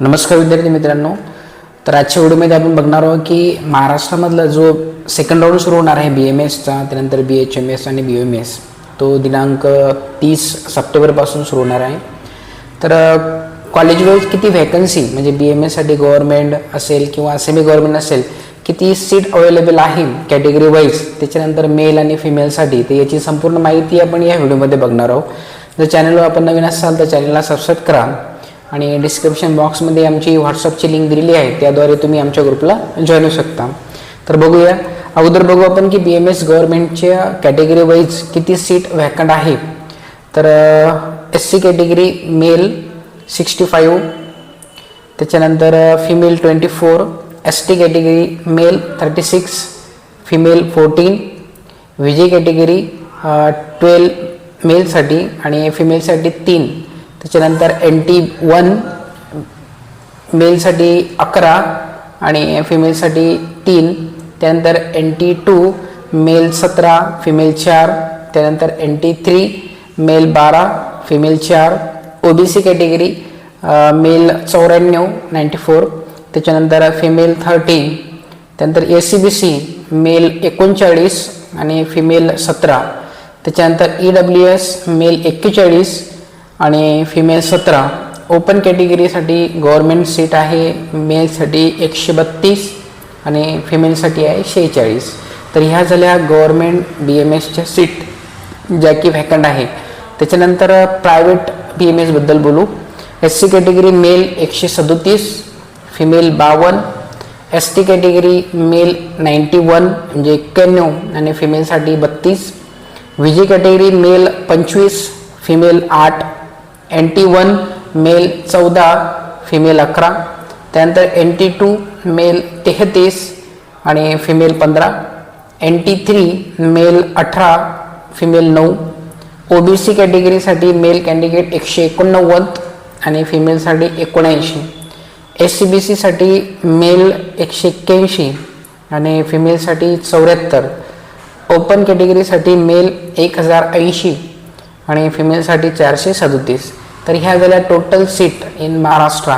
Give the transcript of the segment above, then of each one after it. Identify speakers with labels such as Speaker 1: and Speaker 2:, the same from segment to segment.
Speaker 1: नमस्कार विद्यार्थी मित्रांनो. तर आजच्या व्हिडिओमध्ये आपण बघणार आहोत की महाराष्ट्रामधला जो सेकंड राऊंड सुरू होणार आहे बी एम एसचा त्यानंतर बी एच एम एस आणि बी एम एस तो दिनांक तीस सप्टेंबरपासून सुरू होणार आहे. तर कॉलेज किती व्हॅकन्सी म्हणजे बी एम एससाठी गव्हर्नमेंट असेल किंवा सेमी गव्हर्नमेंट असेल किती सीट अवेलेबल आहे कॅटेगरी वाईज त्याच्यानंतर मेल आणि फिमेलसाठी तर याची संपूर्ण माहिती आपण या व्हिडिओमध्ये बघणार आहोत. जर चॅनलवर आपण नवीन असाल तर चॅनलला सबस्क्राईब करा. आणि डिस्क्रिप्शन बॉक्समध्ये आमची व्हॉट्सअपची लिंक दिलेली आहे त्याद्वारे तुम्ही आमच्या ग्रुपला जॉईन होऊ शकता. तर बघूया अगोदर बघू आपण की बी एम एस गव्हर्नमेंटच्या कॅटेगरी वाईज किती सीट व्हॅकंट आहे. तर S C category male sixty five त्याच्यानंतर female twenty four S T category male thirty six female fourteen V G category twelve मेलसाठी आणि फिमेलसाठी तीन त्याच्यानंतर एन टी वन मेलसाठी अकरा आणि फिमेलसाठी तीन त्यानंतर एन टी टू मेल सतरा फिमेल चार त्यानंतर एन टी थ्री मेल बारा फिमेल चार. O B C category male चौऱ्याण्णव नाईंटी फोर त्याच्यानंतर फिमेल थर्टीन त्यानंतर A C B C male एकोणचाळीस आणि फिमेल सतरा. त्याच्यानंतर ई डब्ल्यू एस मेल एक्केचाळीस. आणि फिमेल सतरा. ओपन कॅटेगरीसाठी गव्हर्मेंट सीट आहे मेलसाठी एकशे बत्तीस आणि फिमेलसाठी आहे शेहेचाळीस. तर ह्या झाल्या गव्हर्मेंट बी एम एसच्या सीट ज्या की व्हॅकंट आहे. त्याच्यानंतर प्रायव्हेट बी एम एसबद्दल बोलू. एस सी कॅटेगरी मेल एकशे सदोतीस फिमेल बावन्न S T category male ninety one म्हणजे एक्क्याण्णव आणि फिमेलसाठी बत्तीस. व्ही जी कॅटेगरी मेल पंचवीस फिमेल आठ. एन टी वन मेल चौदा फिमेल अकरा. त्यानंतर एन टी टू मेल तेहतीस आणि फिमेल पंधरा. एन टी थ्री मेल अठरा फिमेल नऊ. ओ बी सी कॅटेगरीसाठी मेल कॅन्डिडेट एकशे एकोणनव्वद आणि फिमेलसाठी एकोणऐंशी. एस सी बी सीसाठी मेल एकशे एक्क्याऐंशी आणि फिमेलसाठी चौऱ्याहत्तर. ओपन कॅटेगरीसाठी मेल एक हजार ऐंशी आणि फिमेलसाठी चारशे सदोतीस. तर ह्या झाल्या टोटल सीट इन महाराष्ट्र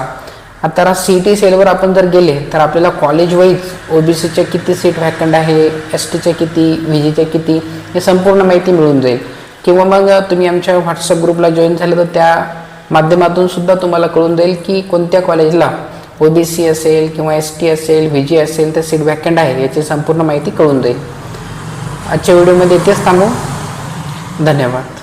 Speaker 1: आता सी टी सेलवर आपण जर गेले तर आपल्याला कॉलेज वाईज ओ बी सीच्या किती सीट व्हॅकंट आहे एस टीच्या किती व्ही जीच्या किती हे संपूर्ण माहिती मिळून जाईल. किंवा मग तुम्ही आमच्या व्हॉट्सअप ग्रुपला जॉईन झालं तर त्या माध्यमातून सुद्धा तुम्हाला कळून जाईल की कोणत्या कॉलेजला ओ बी सी असेल किंवा एस टी असेल व्ही जी असेल तर सीट व्हॅकंट आहे याची संपूर्ण माहिती कळून जाईल. आजच्या व्हिडिओमध्ये इथेच थांबू. धन्यवाद.